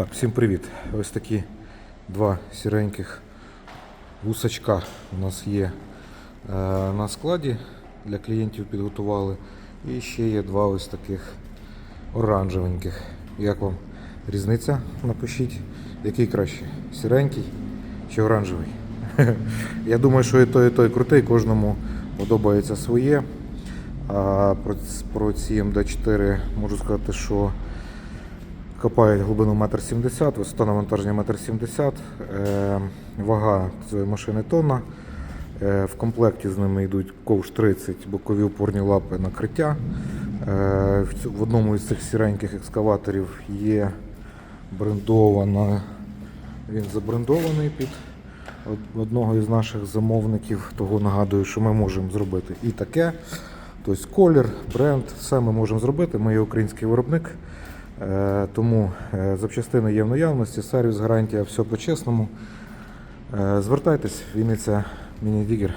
Так, всім привіт. Ось такі два сіреньких гусачка у нас є е, на складі. Для клієнтів підготували. І ще є два ось таких оранжевеньких. Як вам різниця? Напишіть, який краще? Сіренький чи оранжевий? Я думаю, що і той, і той крутий, кожному подобається своє. А про, про ці МД4 можу сказати, що Копають глибину 1,70 м, висота навантаження 1,70 м, е, вага цієї машини тонна. Е, В комплекті з ними йдуть ковш 30, бокові опорні лапи накриття. Е, В одному із цих сіреньких екскаваторів є брендована, він забрендований під одного із наших замовників. Того нагадую, що ми можемо зробити і таке. Тобто колір, бренд, все ми можемо зробити. Ми є український виробник. Е, Тому е, запчастини є в наявності, сервіс, гарантія, все по-чесному. Е, Звертайтесь, Вінниця, міні-дігер.